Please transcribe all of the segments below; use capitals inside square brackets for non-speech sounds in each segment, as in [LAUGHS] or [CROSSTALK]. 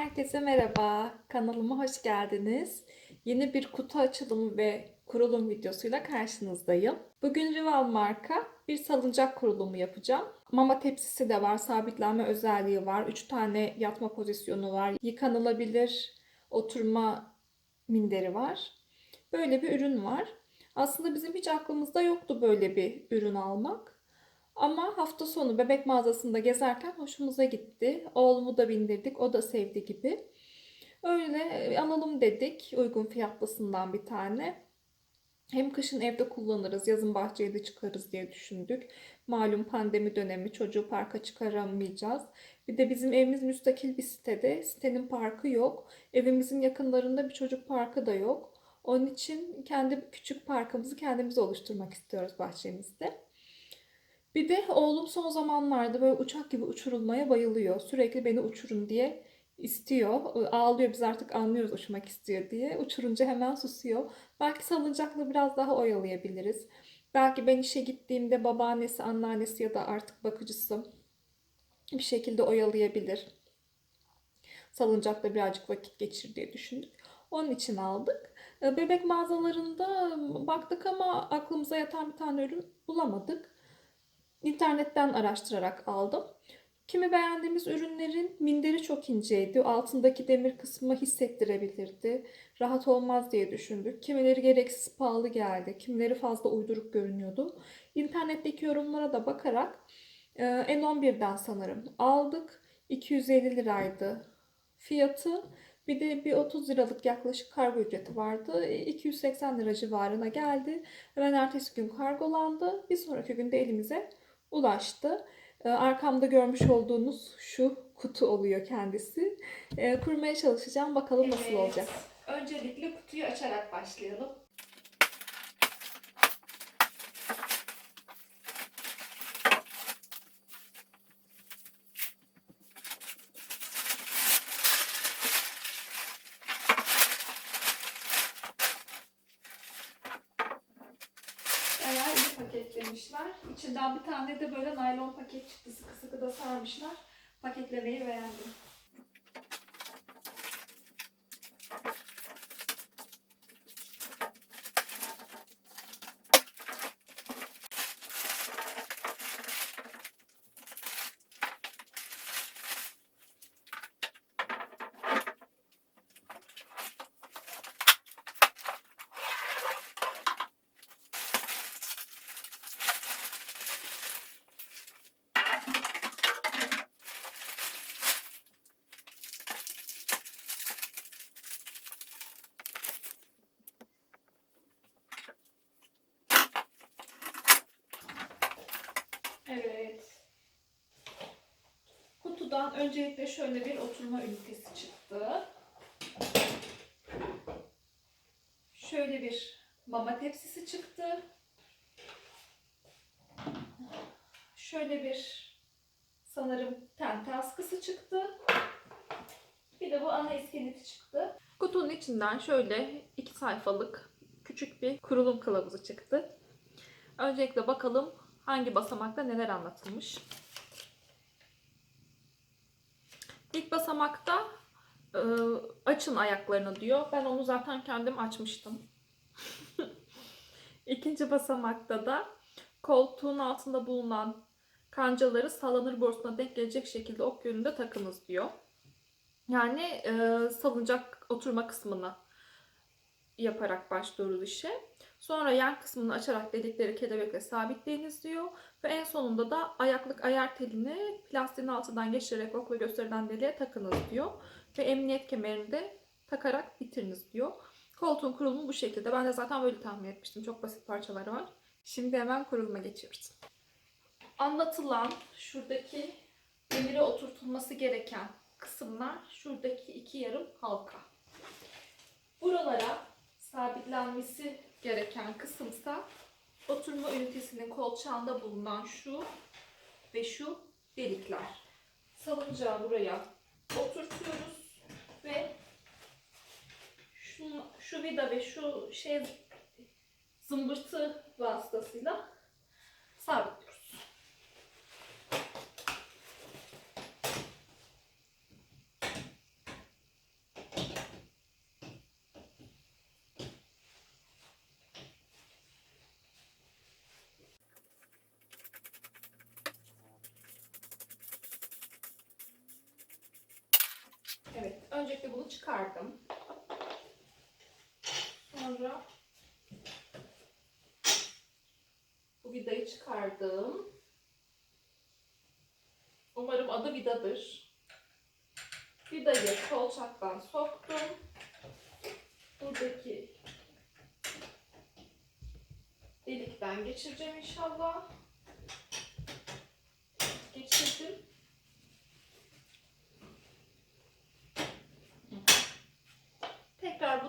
Herkese merhaba. Kanalıma hoş geldiniz. Yeni bir kutu açılımı ve kurulum videosuyla karşınızdayım. Bugün Rival marka bir salıncak kurulumu yapacağım. Mama tepsisi de var, sabitlenme özelliği var. 3 tane yatma pozisyonu var. Yıkanılabilir oturma minderi var. Böyle bir ürün var. Aslında bizim hiç aklımızda yoktu böyle bir ürün almak. Ama hafta sonu bebek mağazasında gezerken hoşumuza gitti. Oğlumu da bindirdik. O da sevdi gibi. Öyle e, alalım dedik. Uygun fiyatlısından bir tane. Hem kışın evde kullanırız, yazın bahçeye de çıkarız diye düşündük. Malum pandemi dönemi çocuğu parka çıkaramayacağız. Bir de bizim evimiz müstakil bir sitede. Sitenin parkı yok. Evimizin yakınlarında bir çocuk parkı da yok. Onun için kendi küçük parkımızı kendimiz oluşturmak istiyoruz bahçemizde. Bir de oğlum son zamanlarda böyle uçak gibi uçurulmaya bayılıyor. Sürekli beni uçurun diye istiyor. Ağlıyor biz artık anlıyoruz uçmak istiyor diye. Uçurunca hemen susuyor. Belki salıncakla biraz daha oyalayabiliriz. Belki ben işe gittiğimde babaannesi, anneannesi ya da artık bakıcısı bir şekilde oyalayabilir. Salıncakla birazcık vakit geçir diye düşündük. Onun için aldık. Bebek mağazalarında baktık ama aklımıza yatan bir tane ürün bulamadık. İnternetten araştırarak aldım. Kimi beğendiğimiz ürünlerin minderi çok inceydi. Altındaki demir kısmı hissettirebilirdi. Rahat olmaz diye düşündük. Kimileri gereksiz pahalı geldi. Kimileri fazla uyduruk görünüyordu. İnternetteki yorumlara da bakarak e, N11'den sanırım aldık. 250 liraydı fiyatı. Bir de bir 30 liralık yaklaşık kargo ücreti vardı. 280 lira civarına geldi. Hemen ertesi gün kargolandı. Bir sonraki günde elimize ulaştı. Arkamda görmüş olduğunuz şu kutu oluyor kendisi. Kurmaya çalışacağım. Bakalım nasıl olacak. Öncelikle kutuyu açarak başlayalım. İyi paketlemişler. İçinden bir tane de böyle naylon paket çıktı. Sıkı sıkı da sarmışlar. Paketlemeyi beğendim. Evet. Kutudan öncelikle şöyle bir oturma ünitesi çıktı. Şöyle bir mama tepsisi çıktı. Şöyle bir sanırım tente askısı çıktı. Bir de bu ana iskeleti çıktı. Kutunun içinden şöyle iki sayfalık küçük bir kurulum kılavuzu çıktı. Öncelikle bakalım hangi basamakta neler anlatılmış. İlk basamakta e, açın ayaklarını diyor. Ben onu zaten kendim açmıştım. [LAUGHS] İkinci basamakta da koltuğun altında bulunan kancaları sallanır borusuna denk gelecek şekilde ok yönünde takınız diyor. Yani e, salıncak oturma kısmını yaparak başlıyoruz işe. Sonra yan kısmını açarak delikleri kelebekle sabitleyiniz diyor. Ve en sonunda da ayaklık ayar telini plastiğin altından geçirerek okla gösterilen deliğe takınız diyor. Ve emniyet kemerini de takarak bitiriniz diyor. Koltuğun kurulumu bu şekilde. Ben de zaten böyle tahmin etmiştim. Çok basit parçaları var. Şimdi hemen kuruluma geçiyoruz. Anlatılan şuradaki demire oturtulması gereken kısımlar şuradaki iki yarım halka. Buralara sabitlenmesi gereken kısımsa oturma ünitesinin kolçağında bulunan şu ve şu delikler. Salıncağı buraya oturtuyoruz ve şu, şu vida ve şu şey zımbırtı vasıtasıyla sabitliyoruz. Öncelikle bunu çıkardım. Sonra bu vidayı çıkardım. Umarım adı vidadır. Vidayı kolçaktan soktum. Buradaki delikten geçireceğim inşallah. Geçirdim.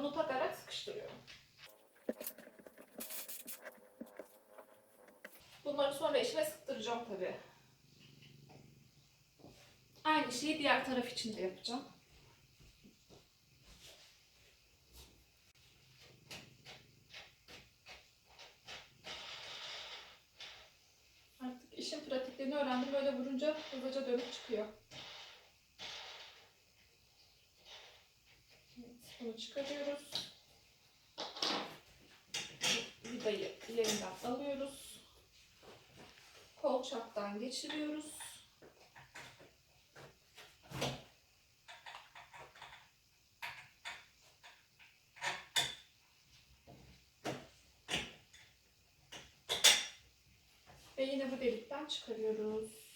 Bunu takarak sıkıştırıyorum. Bunları sonra eşime sıktıracağım tabii. Aynı şeyi diğer taraf için de yapacağım. Artık işin pratiklerini öğrendim. Böyle vurunca hızlıca dönüp çıkıyor. Evet, bunu çıkarıyoruz. Vidayı yerinden alıyoruz. Kolçaktan geçiriyoruz. Ve yine bu delikten çıkarıyoruz.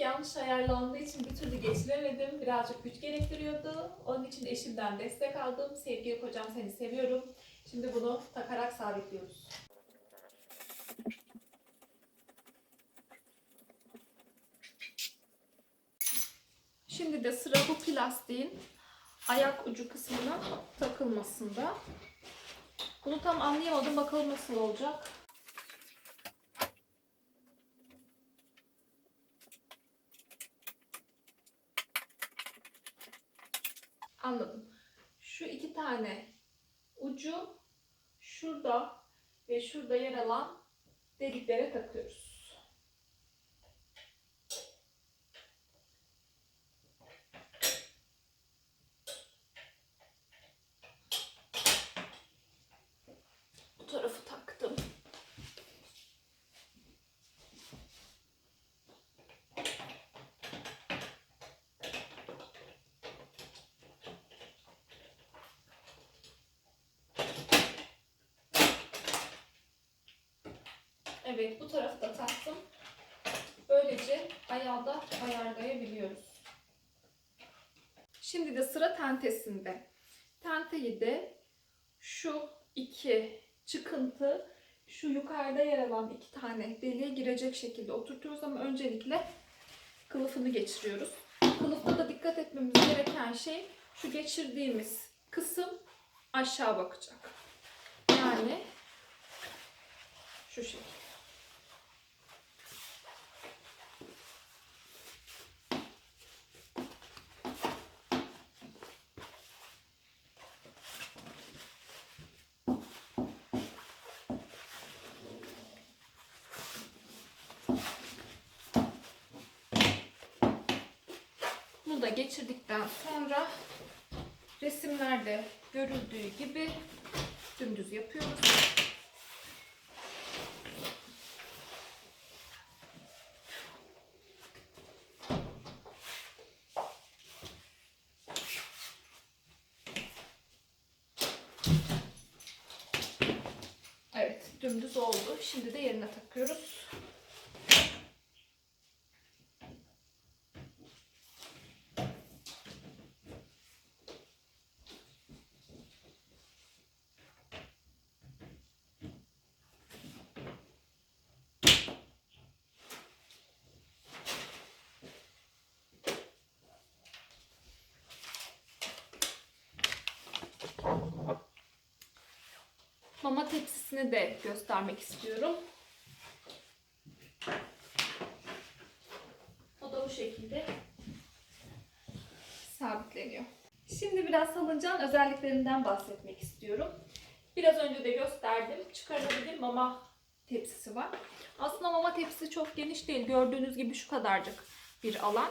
Yanlış ayarlandığı için bir türlü geçiremedim. Birazcık güç gerektiriyordu. Onun için eşimden destek aldım. Sevgili kocam seni seviyorum. Şimdi bunu takarak sabitliyoruz. Şimdi de sıra bu plastiğin ayak ucu kısmına takılmasında. Bunu tam anlayamadım. Bakalım nasıl olacak. Anladım. Şu iki tane ucu şurada ve şurada yer alan deliklere takıyoruz. Bu tarafı taktım. Evet bu tarafı da taktım. Böylece ayağı da ayarlayabiliyoruz. Şimdi de sıra tentesinde. Tenteyi de şu iki çıkıntı şu yukarıda yer alan iki tane deliğe girecek şekilde oturtuyoruz ama öncelikle kılıfını geçiriyoruz. Kılıfta da dikkat etmemiz gereken şey şu geçirdiğimiz kısım aşağı bakacak. Yani şu şekilde. Da geçirdikten sonra resimlerde görüldüğü gibi dümdüz yapıyoruz. Evet, dümdüz oldu. Şimdi de yerine takıyoruz. Mama tepsisini de göstermek istiyorum. O da bu şekilde sabitleniyor. Şimdi biraz salıncağın özelliklerinden bahsetmek istiyorum. Biraz önce de gösterdim. Çıkarılabilir mama tepsisi var. Aslında mama tepsisi çok geniş değil. Gördüğünüz gibi şu kadarcık bir alan.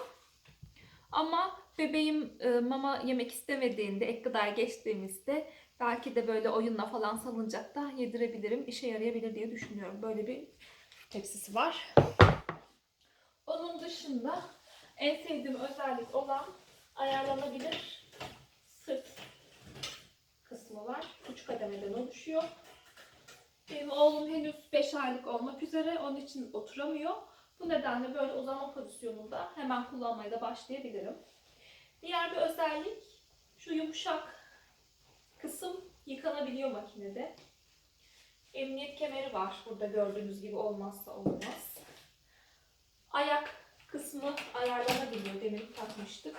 Ama bebeğim e, mama yemek istemediğinde, ek gıdaya geçtiğimizde belki de böyle oyunla falan salıncakta yedirebilirim. İşe yarayabilir diye düşünüyorum. Böyle bir tepsisi var. Onun dışında En sevdiğim özellik olan ayarlanabilir sırt kısmı var. Üç kademeden oluşuyor. Benim oğlum henüz 5 aylık olmak üzere. Onun için oturamıyor. Bu nedenle böyle uzama pozisyonunda hemen kullanmaya da başlayabilirim. Diğer bir özellik şu yumuşak kısım yıkanabiliyor makinede. Emniyet kemeri var. Burada gördüğünüz gibi olmazsa olmaz. Ayak kısmı ayarlanabiliyor. Demin takmıştık.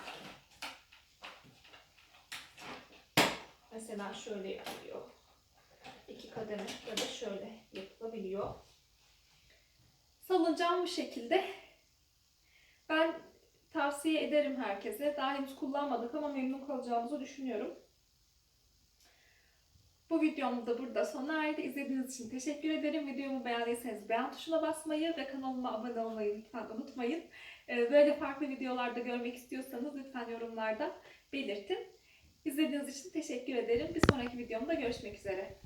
Mesela şöyle yapılıyor. İki kademe ya da şöyle yapılabiliyor. Salıncağım bu şekilde. Tavsiye ederim herkese. Daha henüz kullanmadık ama memnun kalacağımızı düşünüyorum. Bu videom da burada sona erdi. İzlediğiniz için teşekkür ederim. Videomu beğendiyseniz beğen tuşuna basmayı ve kanalıma abone olmayı lütfen unutmayın. Ee, Böyle farklı videolarda görmek istiyorsanız lütfen yorumlarda belirtin. İzlediğiniz için teşekkür ederim. Bir sonraki videomda görüşmek üzere.